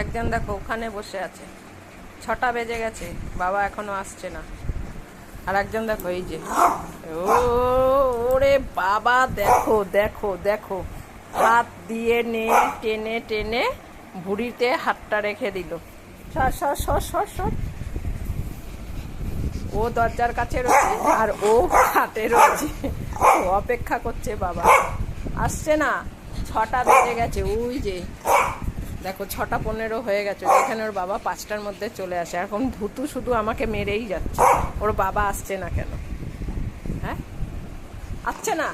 একজন দেখো ওখানে বসে আছে। ছটা বেজে গেছে, বাবা এখনও আসছে না। আর একজন দেখো, এই যে। ও, ওরে বাবা, দেখো দেখো দেখো। হাত দিয়ে নে টেনে টেনে ভুড়িতে হাতটা রেখে দিল। সর সর সর ও দরজার কাছে রয়েছে আর ও হাতে রয়েছে। অপেক্ষা করছে বাবা। আসছে না। ছটা বেজে গেছে, ওই যে। দেখো, ছটা পনেরো হয়ে গেছে, যেখানে ওর বাবা পাঁচটার মধ্যে চলে আসে। এখন ধুতু শুধু আমাকে মেরেই যাচ্ছে। ওর বাবা আসছে না কেন? হ্যাঁ? আসছে না?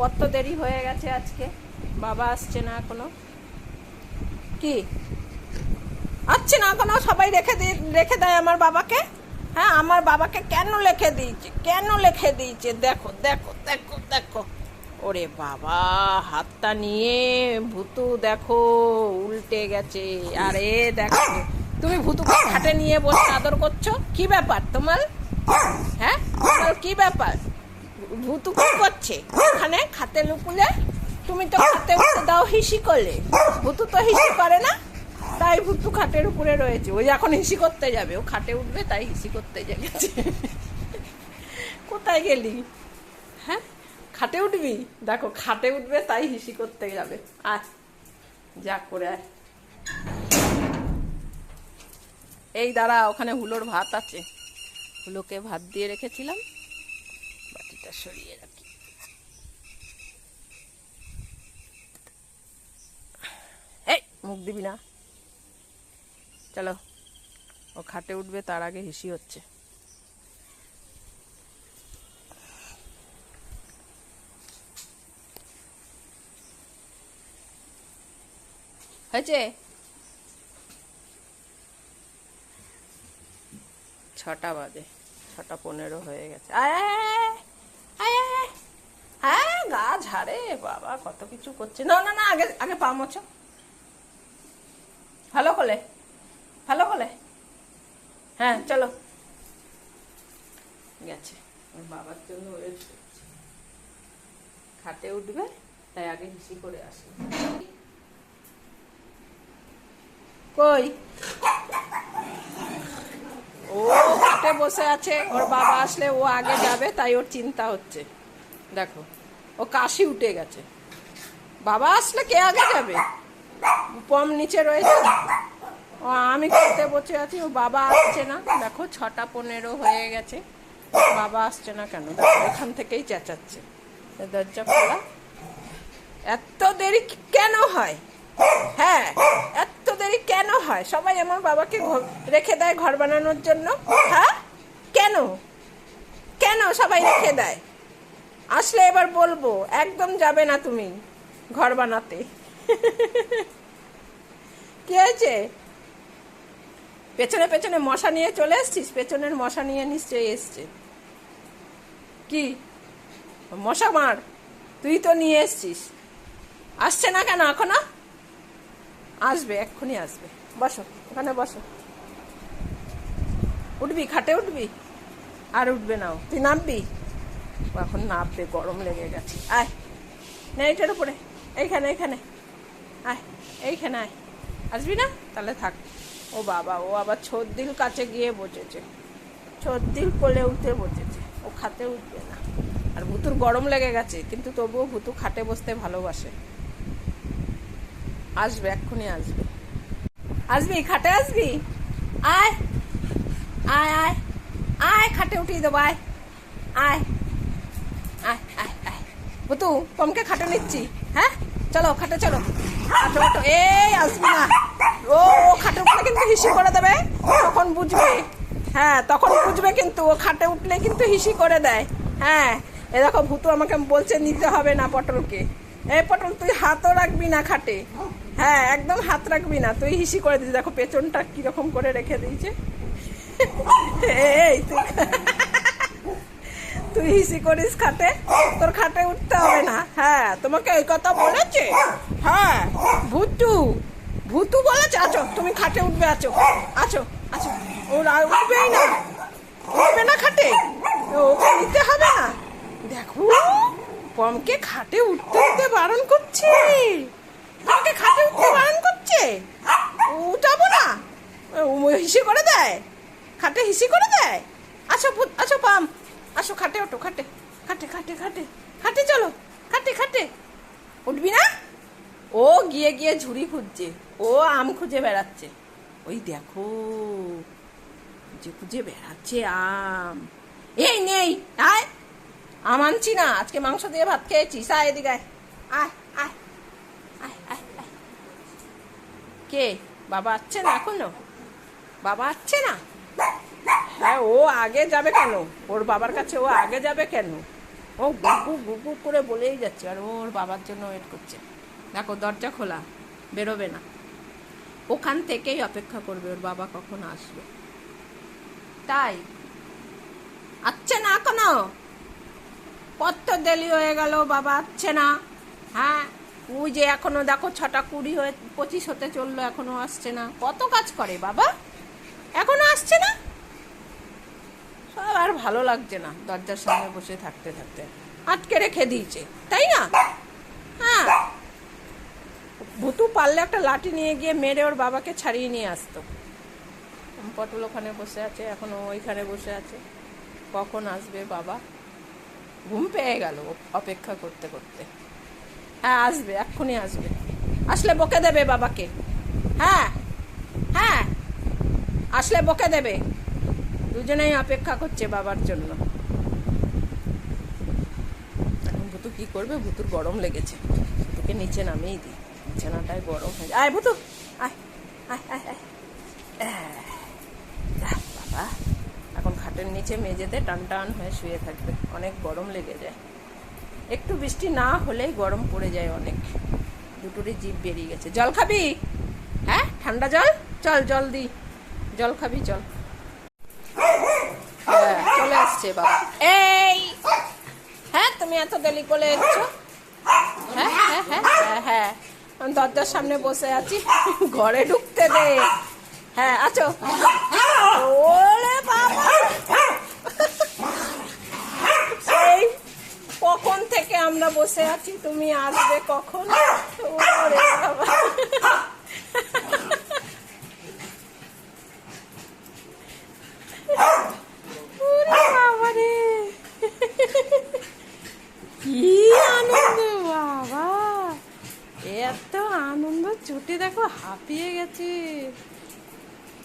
কত দেরি হয়ে গেছে আজকে? বাবা আসছে না এখনও? কি? আসছে না এখনও? সবাই রেখে দিয়ে রেখে দেয় আমার বাবাকে? হ্যাঁ আমার বাবাকে কেন লিখে দিয়েছে? কেন লেখে দিয়েছে? দেখো দেখো দেখো দেখো। ওরে বাবা, হাতটা নিয়ে ভুতু দেখো, উল্টে গেছে। আরে দেখো, তুমি ভুতুকে খাটে নিয়ে বসে আদর করছ? কি ব্যাপার তোমার? হ্যাঁ? তোমার কি ব্যাপার? ভুতু কি করছে? ওখানে খাতে লুকুলে তুমি তো খাতে উঠে দাও, হিসি করলে। ভুতু তো হিসি করে না, তাই ভুতু খাটের উপরে রয়েছে। ওই এখন হিসি করতে যাবে, ও খাটে উঠবে, তাই হিসি করতে গেছে। কোথায় গেলি? খাটে উঠবি? দেখো, খাটে উঠবে, তাই হিসি করতে যাবে। আয়, যা করে আয়। এই দাঁড়া, ওখানে হুলোর ভাত আছে। হুলোকে ভাত দিয়ে রেখেছিলাম। বাটিটা সরিয়ে রাখি। এই, মুখ দিবি না। চলো, ও খাটে উঠবে, তার আগে হিসি হচ্ছে। হয়েছে ছটা বাজে, ছটা পনেরো হয়ে গেছে। হ্যাঁ গা ঝাড়ে, বাবা, কত কিছু করছে। না না না, আগে আগে পা মোছো। ভালো করে ভালো করে। হ্যাঁ চলো। গেছে। বাবার জন্য ওয়েট খাটে উঠবে, তাই আগে হিসি করে আসবে কই? ও খাটে বসে আছে, ওর বাবা আসলে ও আগে যাবে, তাই ওর চিন্তা হচ্ছে। দেখো, ও কাশি উঠে গেছে। বাবা আসলে কে আগে যাবে? পম নিচে রয়েছে? ও, আমি খেতে বসে আছি, ও বাবা আসছে না। দেখো, ছটা পনেরো হয়ে গেছে। বাবা আসছে না কেন? দেখো, এখান থেকেই চেঁচাচ্ছে। দরজা খোলা। এত দেরি কেন হয়? হ্যাঁ এত দেরি কেন হয়? সবাই আমার বাবাকে রেখে দেয় ঘর বানানোর জন্য। হ্যাঁ? কেন? কেন সবাই রেখে দেয়? আসলে এবার বলব, একদম যাবে না তুমি ঘর বানাতে। কি হয়েছে? পেছনে পেছনে মশা নিয়ে চলে এসছিস? পেছনের মশা নিয়ে নিশ্চয়ই এসছে। কি? মশা মার, তুই তো নিয়ে এসছিস। আসছে না কেন এখনও? আসবে, এক্ষুনি আসবে। বসো ওখানে বসো। উঠবি, খাটে উঠবি? আর উঠবে না ও। তুই নামবি? এখন নামবে, গরম লেগে গেছে। আয়, না এইটার উপরে। এইখানে এইখানে। আয় এইখানে আয়। আসবি না? তাহলে থাক। ও বাবা, ও আবার ছদ্দিল কাছে গিয়ে বসেছে। ছদ্দিল কোলে উঠে বসেছে। ও খাতে উঠবে না। আর ভুতুর গরম লেগে গেছে, কিন্তু তবুও ভুতু খাটে বসতে ভালোবাসে। আসবে, এক্ষুনি আসবে। আসবি? খাটে আসবি? আয়। আয় আয়। আয়, খাটে উঠিয়ে দেবো, আয়। আয়। আয় আয় আয়। বুতু, পমকে খাটে নিচ্ছি। হ্যাঁ? চলো, খাটে চলো। আটো এই, আসবি না। ও খাটে উঠলে কিন্তু হিসি করে দেবে। তখন বুঝবে। হ্যাঁ তখন বুঝবে কিন্তু। ও খাটে উঠলে কিন্তু হিসি করে দেয়। হ্যাঁ এ দেখো, ভুতু আমাকে বলছে নিতে হবে না পটলকে। এই পটল তুই হাতও রাখবি না খাটে। হ্যাঁ একদম হাত রাখবি না। তুই হিসি করে দিস দেখো, পেছনটা কীরকম করে রেখে দিয়েছে। এই, তুই তুই হিসি করিস খাটে? তোর খাটে উঠতে হবে না। হ্যাঁ তোমাকে এই কথা বলেছে? হ্যাঁ ভুতু ভুতু বলেছে? আছো, তুমি খাটে উঠবে, আছো। আছো আছো। ওর আর উঠবেই না। উঠবে না খাটে? ওকে নিতে হবে না। দেখো। পমকে খাটে উঠতে উঠতে বারণ করছে। পমকে খাটে উঠতে বারণ করছে? উঠাবো না। হিসি করে দেয়। খাটে হিসি করে দেয়। আসো আসো পাম। আসো খাটে, ওঠো, খাটে খাটে খাটে খাটে খাটে চলো, খাটে খাটে। উঠবি না? ও গিয়ে গিয়ে ঝুড়ি খুঁজছে। ও আম খুঁজে বেড়াচ্ছে। ওই দেখো, খুঁজে খুঁজে বেড়াচ্ছে আম। এই, নেই, আয়। আম আনছি না, আজকে মাংস দিয়ে ভাত খেয়েছি, সা এদিকে আয়। আয় কে? বাবা আসছে না এখনও? বাবা আসছে না? হ্যাঁ ও আগে যাবে কেন? ওর বাবার কাছে ও আগে যাবে কেন? ও গুগু গুগু করে বলেই যাচ্ছে, আর ওর বাবার জন্য ওয়েট করছে। দেখো, দরজা খোলা, বেরোবে না। ওখান থেকেই অপেক্ষা করবে, ওর বাবা কখন আসবে। তাই? আসছে না এখনও? কত দেরি হয়ে গেল, বাবা, আসছে না। হ্যাঁ ওই যে এখনও দেখো ছটা কুড়ি হয়ে, পঁচিশ হতে চলল, এখনও আসছে না। কত কাজ করে, বাবা? এখনও আসছে না? সব আর ভালো লাগছে না দরজার সামনে বসে থাকতে থাকতে। আটকে রেখে দিয়েছে, তাই না? হ্যাঁ। ভুতু পারলে একটা লাঠি নিয়ে গিয়ে মেরে ওর বাবাকে ছাড়িয়ে নিয়ে আসতো। পটল ওখানে বসে আছে, এখন ও ওইখানে বসে আছে। কখন আসবে বাবা? ঘুম পেয়ে গেল, অপেক্ষা করতে করতে। হ্যাঁ আসবে, এক্ষুনি আসবে। আসলে বকে দেবে বাবাকে। হ্যাঁ হ্যাঁ আসলে বকে দেবে। দুজনেই অপেক্ষা করছে বাবার জন্য। এখন ভুতু কি করবে? ভুতুর গরম লেগেছে। ভুতুকে নিচে নামিয়ে দিই। বিছানাটায় গরম হয়ে যায়। আয়, ভুতু! আয় আয় আয় আয় আহ, যাহ, বাবা এখন খাটের নিচে মেঝেতে টান টান হয়ে শুয়ে থাকবে। অনেক গরম লেগে যায়। একটু বৃষ্টি না হলেই গরম পড়ে যায় অনেক। দুটোরই জিভ বেরিয়ে গেছে। জল খাবি? হ্যাঁ? ঠান্ডা জল? চল, জল দি। জল খাবি, চল। হ্যাঁ চলে আসছে বাবা এই! হ্যাঁ তুমি এত দেরি করে এসছো? হ্যাঁ হ্যাঁ হ্যাঁ হ্যাঁ হ্যাঁ। আমি দরজার সামনে বসে আছি। ঘরে ঢুকতে দে। হ্যাঁ আছো। ওরে বাবা এই কখন থেকে আমরা বসে আছি, তুমি আসবে কখন? বাবা কি এত আনন্দ ছুটে দেখো হাঁপিয়ে গেছে।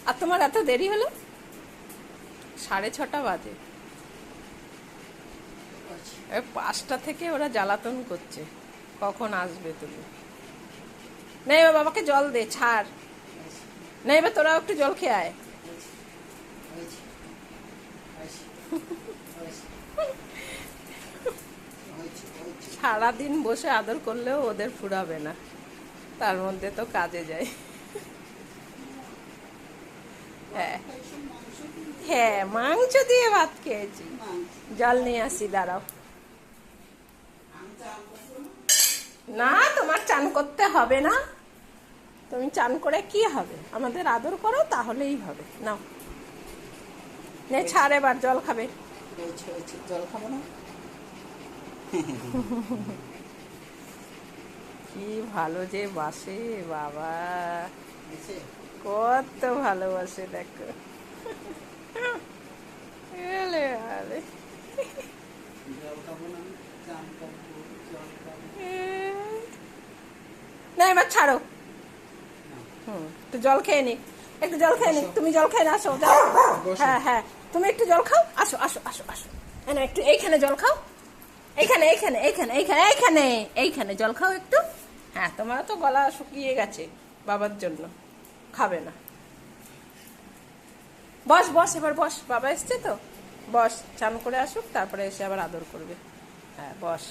আর তোমার এত দেরি হলো? সাড়ে ছটা বাজে। এই পাঁচটা থেকে ওরা জ্বালাতন করছে। কখন আসবে তুমি? নেই এবার বাবাকে জল দে, ছাড়। নেই এবার তোরা একটু জল খেয়ে আয়। সারাদিন বসে আদর করলেও ওদের ফুরাবে না। তার মধ্যে তো কাজে যায়। হ্যাঁ। হ্যাঁ মাংস দিয়ে ভাত খেয়েছি। জল নিয়ে আসি দাঁড়াও। না তোমার চান করতে হবে না। তুমি চান করে কি হবে? আমাদের আদর করো তাহলেই হবে। নাও। নে ছাড় এবার জল খাবে। জল খাব না। কি ভালো যে বাসে বাবা। কত ভালোবাসে দেখো। এলে আরে না এবার ছাড়ো। হুম একটু জল খেয়ে নি। একটু জল খেয়ে নি। তুমি জল খেয়ে আসো। যাও। হ্যাঁ হ্যাঁ। তুমি একটু জল খাও। আসো আসো আসো আসো। না একটু এইখানে জল খাও। এইখানে এইখানে এইখানে এইখানে এইখানে এইখানে জল খাও একটু। হ্যাঁ তোমার তো গলা শুকিয়ে গেছে বাবার জন্য। খাবে না। বস বস, এবার বস, বাবা এসছে তো? বস চান করে আসুক, তারপরে এসে আবার আদর করবে। হ্যাঁ বস।